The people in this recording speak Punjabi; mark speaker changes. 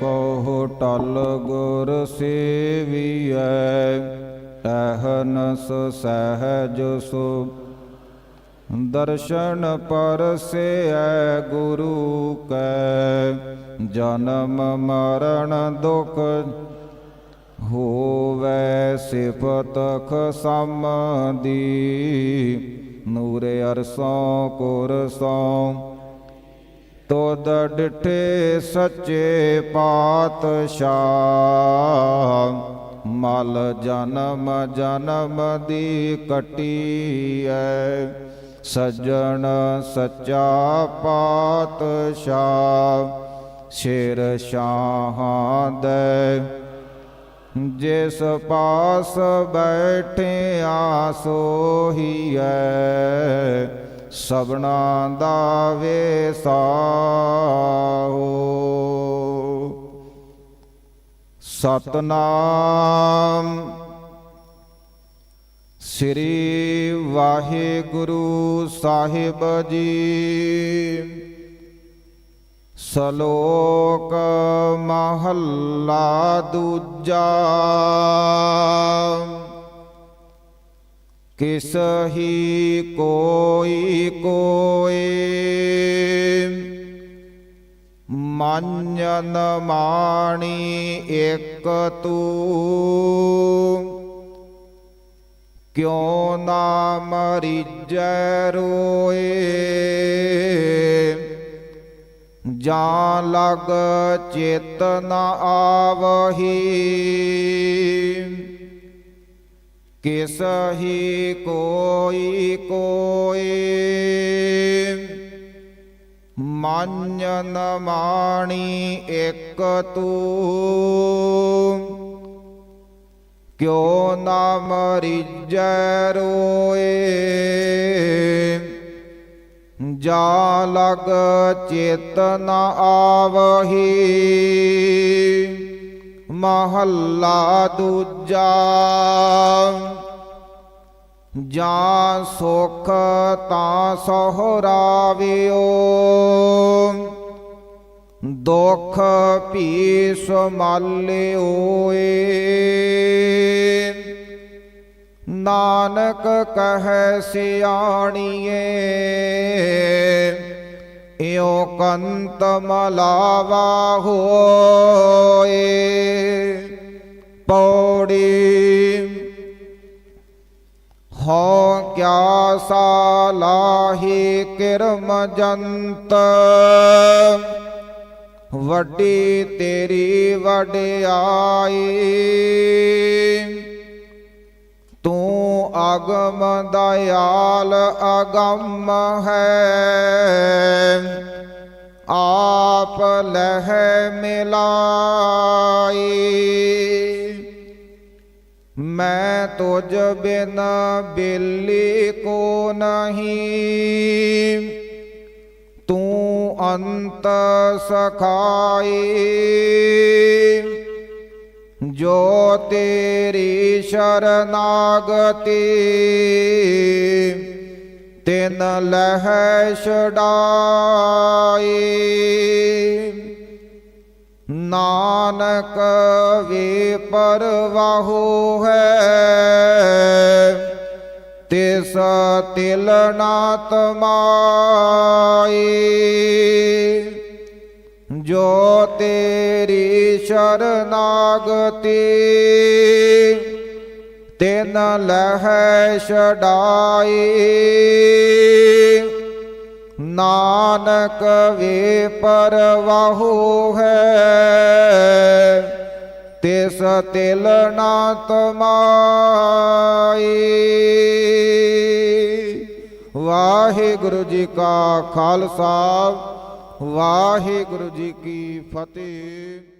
Speaker 1: ਕੋ ਟਲ ਗੁਰ ਸੇਵੀਐ ਅਹਨਸ ਸਹਿਜ ਸੁ ਦਰਸ਼ਨ ਪਰਸੈ ਗੁਰੂ ਕੈ, ਜਨਮ ਮਰਨ ਦੁਖ ਹੋਵੈ ਸਿਫਤ ਖਸਮਦੀ। ਨੂਰੇ ਅਰਸੋਂ ਕੁਰਸੋਂ ਤੋਦ ਡਿਠੇ ਸੱਚੇ ਪਾਤਸ਼ਾਹ, ਮਲ ਜਨਮ ਜਨਮ ਦੀ ਕਟੀ ਕਟੀਐ। ਸੱਜਣ ਸੱਚਾ ਪਾਤਸ਼ਾਹ, ਸ਼ੇਰ ਸ਼ਾਹਾਂ ਦੇ। ਜਿਸ ਪਾਸ ਬੈਠਿਆ ਸੋਹੀਐ ਸਭਨਾ ਦਾ ਵੇਸਾਹੋ ਸਤਨਾਮ ਸ੍ਰੀ ਵਾਹਿਗੁਰੂ ਸਾਹਿਬ ਜੀ। ਸ਼ਲੋਕ ਮਹੱਲਾ ਦੂਜਾ। ਕਿਸ ਹੀ ਕੋਈ ਕੋਏ? ਮਾਨਨ ਮਾਣੀ ਇਕ ਤੂੰ। ਕਿਉ ਨਾ ਮਰੀਜੈ ਰੋਏ? ਜਾਂ ਲਗ ਚਿਤ ਨ ਆਵਹੀ? ਕਿਸ ਹੀ ਕੋਈ ਕੋਏ ਮਾਨਨ ਮਾਣੀ ਇਕ ਤੂੰ। ਕਿਉ ਨਾ ਮਰੀਜੈ ਰੋਏ? ਜਾ ਲਗ ਚਿਤ ਆਵਹੀ? ਮਹੱਲਾ ਦੂਜਾ। ਜਾਂ ਸੁਖ ਤਾਂ ਸਹਰਾਵਿਓ ਦੁਖ ਭੀ ਸਮਾਲਿਓਏ ਨਾਨਕ ਕਹੈ ਸਿਆਣੀਏ ਕੰਤ ਮਲਾਵਾ ਹੋਏ ਪੌੜੀ ਹੋ ਕਿਆ ਸਾਲਾਹੀ ਕਿਰਮ ਜੰਤ ਵੱਡੀ ਤੇਰੀ ਵਡਿਆਈ ਤੂੰ ਆਗਮ ਦਇਆਲ ਅਗੰਮ ਹੈ ਆਪ ਲਹਿ ਮਿਲਾਈ। ਮੈਂ ਤੁਝ ਬਿਨ ਬਿੱਲੀ ਕੋ ਨਹੀਂ। ਤੂੰ ਅੰਤ ਸਖਾਈ। ਜੋ ਤੇਰੀ ਸ਼ਰਨਾਗਤੀ ਤਿਨ ਲਹਿ ਛਡਾਈ। ਨਾਨਕ ਵੇ ਪਰਵਾਹੋ ਹੈ। ਤਿਸ ਤਿਲ ਨਾ ਤਮਾਈ ਜੋ ਤੇਰੀ ਸ਼ਰਨਾਗਤੀ। ਤਿਨ ਲਹਿ ਛਡਾਈ ਨਾਨਕ ਵੇ ਪਰਵਾਹੋ ਹੈ। ਤਿਸ ਤਿਲ ਨਾ ਤਮਾਈ। ਵਾਹਿਗੁਰੂ ਜੀ ਕਾ ਖਾਲਸਾ, ਵਾਹਿਗੁਰੂ ਜੀ ਕੀ ਫਤਿਹ।